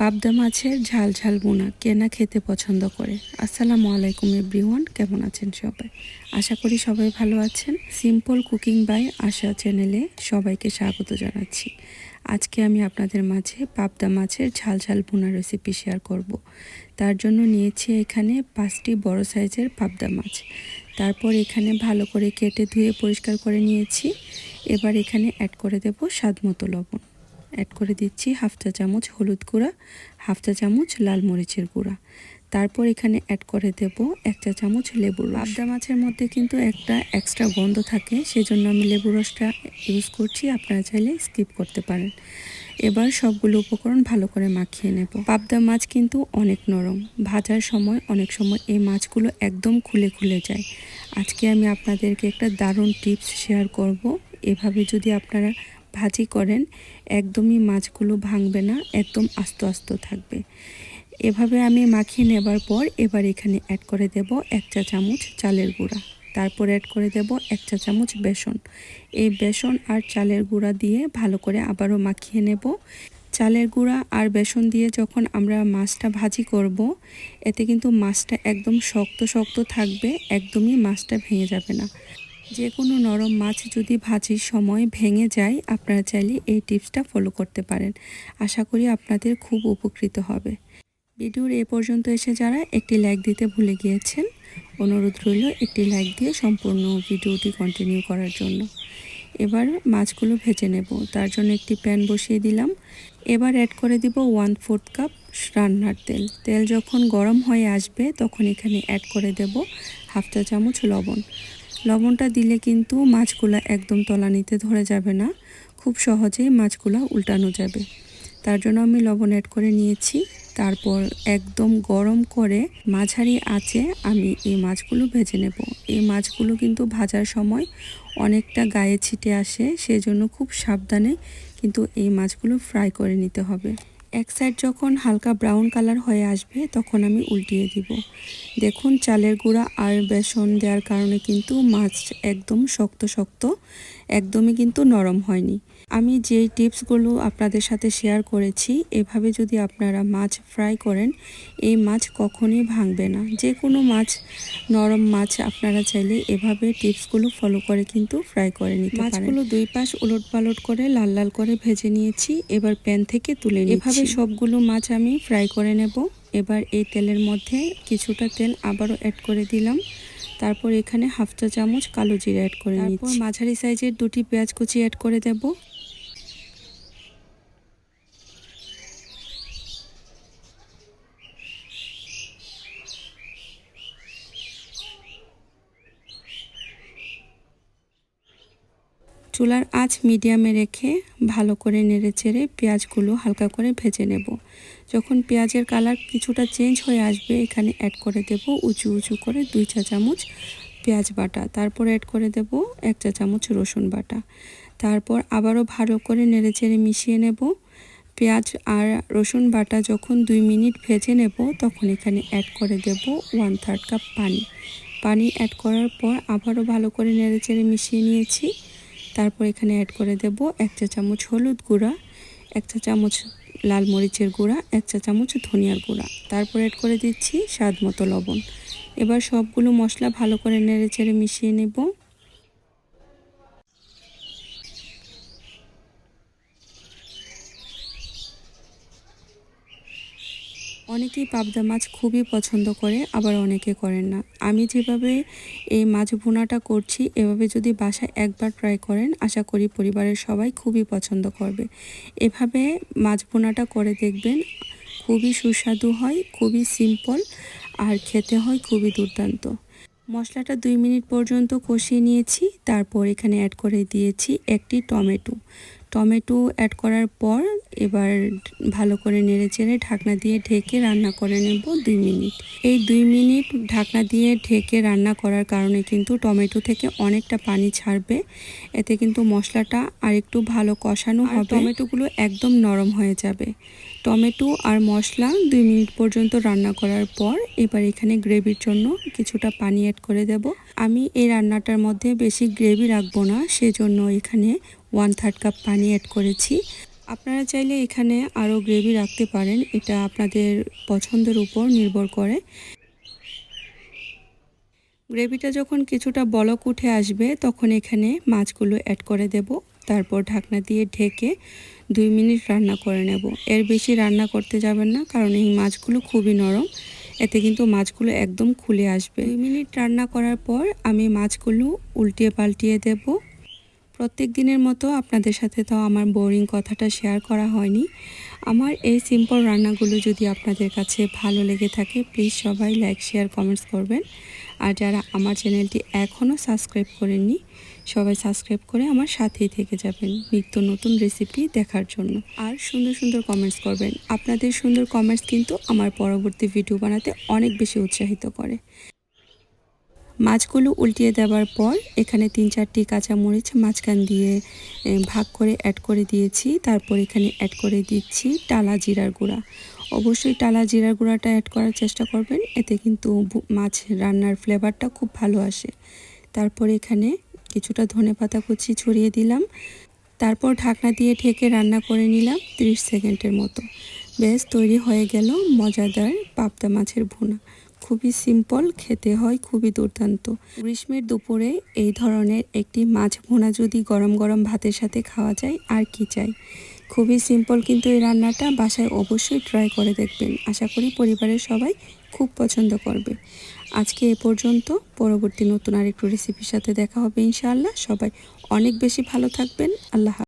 পাবদা মাছের ঝাল ঝাল বোনা কেনা খেতে পছন্দ করে। আসসালামু আলাইকুম এভরিওয়ান, কেমন আছেন সবাই? আশা করি সবাই ভালো আছেন। সিম্পল কুকিং বাই আশা চ্যানেলে সবাইকে স্বাগত জানাচ্ছি। আজকে আমি আপনাদের মাঝে পাবদা মাছের ঝাল ঝাল বোনা রেসিপি শেয়ার করব। তার জন্য নিয়েছি এখানে পাঁচটি বড় সাইজের পাবদা মাছ। তারপর এখানে ভালো করে কেটে ধুয়ে পরিষ্কার করে নিয়েছি। এবার এখানে অ্যাড করে দেব স্বাদ মতো লবণ। অ্যাড করে দিচ্ছি হাফ চা চামচ হলুদ গুঁড়া হাফ চা চামচ লাল মরিচের গুঁড়া। তারপর এখানে অ্যাড করে দেব এক চা চামচ লেবুর পাবদা মাছের মধ্যে কিন্তু একটা এক্সট্রা গন্ধ থাকে, সেজন্য আমি লেবু রসটা ইউজ করছি, আপনারা চাইলে স্কিপ করতে পারেন। এবার সবগুলো উপকরণ ভালো করে মাখিয়ে নেব। পাবদা মাছ কিন্তু অনেক নরম, ভাজার সময় অনেক সময় এই মাছগুলো একদম খুলে খুলে যায়। আজকে আমি আপনাদেরকে একটা দারুণ টিপস শেয়ার করব। এভাবে যদি আপনারা ভাজি করেন, একদমই মাছগুলো ভাঙবে না, একদম আস্ত আস্ত থাকবে। এভাবে আমি মাখিয়ে নেবার পর এবার এখানে অ্যাড করে দেব এক চা চামচ চালের গুঁড়া। তারপর অ্যাড করে দেব এক চা চামচ বেসন। এই বেসন আর চালের গুঁড়া দিয়ে ভালো করে আবারও মাখিয়ে নেব। চালের গুঁড়া আর বেসন দিয়ে যখন আমরা মাছটা ভাজি করব, এতে কিন্তু মাছটা একদম শক্ত শক্ত থাকবে, একদমই মাছটা ভেঙে যাবে না। যে কোনো নরম মাছ যদি ভাজির সময় ভেঙে যায়, আপনারা চাইলে এই টিপসটা ফলো করতে পারেন। আশা করি আপনাদের খুব উপকৃত হবে। ভিডিওর এ পর্যন্ত এসে যারা একটি লাইক দিতে ভুলে গিয়েছেন, অনুরোধ রইল একটি লাইক দিয়ে সম্পূর্ণ ভিডিওটি কন্টিনিউ করার জন্য। এবার মাছগুলো ভেজে নেব। তার জন্য একটি প্যান বসিয়ে দিলাম। এবার অ্যাড করে দিব ওয়ান ফোর্থ কাপ রান্নার তেল। তেল যখন গরম হয়ে আসবে, তখন এখানে অ্যাড করে দেব হাফ চা চামচ লবণ। লবণটা দিলে কিন্তু মাছগুলো একদম তলানিতে ধরে যাবে না। খুব সহজেই মাছগুলো উল্টানো যাবে। তার জন্য আমি লবণ অ্যাড করে নিয়েছি। তারপর একদম গরম করে মাঝারি আঁচে আমি এই মাছগুলো ভেজে নেব। এই মাছগুলো কিন্তু ভাজার সময় অনেকটা গায়ে ছিটে আসে, সেজন্য খুব সাবধানে কিন্তু এই মাছগুলো ফ্রাই করে নিতে হবে। এক সাইড যখন হালকা ব্রাউন কালার হয়ে আসবে, তখন আমি উল্টিয়ে দিব। দেখুন, চালের গুঁড়া আর বেসন দেওয়ার কারণে কিন্তু মাছ একদম শক্ত শক্ত একদমই কিন্তু নরম হয়নি। আমি যেই টিপসগুলো আপনাদের সাথে শেয়ার করেছি এভাবে যদি আপনারা মাছ ফ্রাই করেন এই মাছ কখনই ভাঙবে না। যে কোনো মাছ নরম মাছ আপনারা চাইলে এভাবে টিপসগুলো ফলো করে কিন্তু ফ্রাই করে নিতে পারেন। মাছগুলো দুই পাশ উলট পালট করে লাল লাল করে ভেজে নিয়েছি এবার প্যান থেকে তুলে এভাবে সবগুলো মাছ আমি ফ্রাই করে নেব। এবার এই তেলের মধ্যে কিছুটা তেল আবারও অ্যাড করে দিলাম। তারপর এখানে হাফ চা চামচ কালো জিরা অ্যাড করে নিচ্ছি। মাঝারি সাইজের দুটি পেঁয়াজ কুচি অ্যাড করে দেব। চুলার আঁচ মিডিয়ামে রেখে ভালো করে নেড়ে চেড়ে পেঁয়াজগুলো হালকা করে ভেজে নেব। যখন পেঁয়াজের কালার কিছুটা চেঞ্জ হয়ে আসবে, এখানে অ্যাড করে দেব উঁচু উঁচু করে দুই চা চামচ পেঁয়াজ বাটা। তারপর অ্যাড করে দেব এক চা চামচ রসুন বাটা। তারপর আবারও ভালো করে নেড়ে চেড়ে মিশিয়ে নেব। পেঁয়াজ আর রসুন বাটা যখন দুই মিনিট ভেজে নেব, তখন এখানে অ্যাড করে দেব ওয়ান থার্ড কাপ পানি। পানি অ্যাড করার পর আবারও ভালো করে নেড়ে চেড়ে মিশিয়ে নিয়েছি। তারপর এখানে অ্যাড করে দেব এক চা চামচ হলুদ গুঁড়া, এক চা চামচ লাল মরিচের গুঁড়া, এক চা চামচ ধনিয়ার গুঁড়া। তারপর অ্যাড করে দিচ্ছি স্বাদ মতো লবণ। এবার সবগুলো মশলা ভালো করে নেড়ে চেড়ে মিশিয়ে নেব। অনেকেই পাবদা মাছ খুবই পছন্দ করে, আবার অনেকে করেন না। আমি যেভাবে এই মাছ ভুনাটা করছি, এভাবে যদি বাসায় একবার ট্রাই করেন, আশা করি পরিবারের সবাই খুবই পছন্দ করবে। এভাবে মাছ ভুনাটা করে দেখবেন, খুবই সুস্বাদু হয়, খুবই সিম্পল আর খেতে হয় খুবই দুর্দান্ত। মশলাটা দুই মিনিট পর্যন্ত কষিয়ে নিয়েছি, তারপর এখানে অ্যাড করে দিয়েছি একটি টমেটো। টমেটো অ্যাড করার পর এবার ভালো করে নেড়ে চেড়ে ঢাকনা দিয়ে ঢেকে রান্না করে নেব দুই মিনিট। এই দুই মিনিট ঢাকনা দিয়ে ঢেকে রান্না করার কারণে কিন্তু টমেটো থেকে অনেকটা পানি ছাড়বে। এতে কিন্তু মশলাটা আর একটু ভালো কষানো হবে। টমেটোগুলো একদম নরম হয়ে যাবে। টমেটো আর মশলা দুই মিনিট পর্যন্ত রান্না করার পর এবার এখানে গ্রেভির জন্য কিছুটা পানি অ্যাড করে দেব। আমি এই রান্নাটার মধ্যে বেশি গ্রেভি রাখব না সেজন্য এখানে ওয়ান থার্ড কাপ পানি অ্যাড করেছি। আপনারা চাইলে এখানে আরও গ্রেভি রাখতে পারেন, এটা আপনাদের পছন্দের উপর নির্ভর করে। গ্রেভিটা যখন কিছুটা বলক উঠে আসবে, তখন এখানে মাছগুলো অ্যাড করে দেব। তারপর ঢাকনা দিয়ে ঢেকে দুই মিনিট রান্না করে নেব। এর বেশি রান্না করতে যাবেন না, কারণ এই মাছগুলো খুবই নরম। এতে কিন্তু মাছগুলো একদম খুলে আসবে। দুই মিনিট রান্না করার পর আমি মাছগুলো উল্টিয়ে পাল্টিয়ে দেব। প্রত্যেক দিনের মতো আপনাদের সাথে তো আমার বোরিং কথাটা শেয়ার করা হয়নি। আমার এই সিম্পল রান্নাগুলো যদি আপনাদের কাছে ভালো লেগে থাকে প্লিজ সবাই লাইক শেয়ার কমেন্টস করবেন। আর যারা আমার চ্যানেলটি এখনও সাবস্ক্রাইব করেননি, সবাই সাবস্ক্রাইব করে আমার সাথেই থেকে যাবেন নিত্য নতুন রেসিপি দেখার জন্য। আর সুন্দর সুন্দর কমেন্টস করবেন। আপনাদের সুন্দর কমেন্টস কিন্তু আমার পরবর্তী ভিডিও বানাতে অনেক বেশি উৎসাহিত করে। মাছগুলো উল্টিয়ে দেওয়ার পর এখানে তিন চারটি কাঁচামরিচ মাঝখান দিয়ে ভাগ করে অ্যাড করে দিয়েছি। তারপর এখানে অ্যাড করে দিচ্ছি টালা জিরার গুঁড়া। অবশ্যই টালা জিরার গুঁড়াটা অ্যাড করার চেষ্টা করবেন, এতে কিন্তু মাছ রান্নার ফ্লেভারটা খুব ভালো আসে। তারপর এখানে কিছুটা ধনে পাতা কুচি ছড়িয়ে দিলাম। তারপর ঢাকনা দিয়ে ঢেকে রান্না করে নিলাম 30 সেকেন্ডের মতো। বেশ তৈরি হয়ে গেল মজাদার পাবদা মাছের ভুনা। খুবই সিম্পল খেতে হয় খুবই দুর্দান্ত। গ্রীষ্মের দুপুরে এই ধরনের একটি মাছ ভুনা যদি গরম গরম ভাতের সাথে খাওয়া যায়, আর কি চাই? খুবই সিম্পল কিন্তু এই রান্নাটা বাসায় অবশ্যই ট্রাই করে দেখবেন। আশা করি পরিবারের সবাই খুব পছন্দ করবে। আজকে এ পর্যন্ত। পরবর্তী নতুন আরেকটু রেসিপির সাথে দেখা হবে ইনশাআল্লাহ। সবাই অনেক বেশি ভালো থাকবেন। আল্লাহ।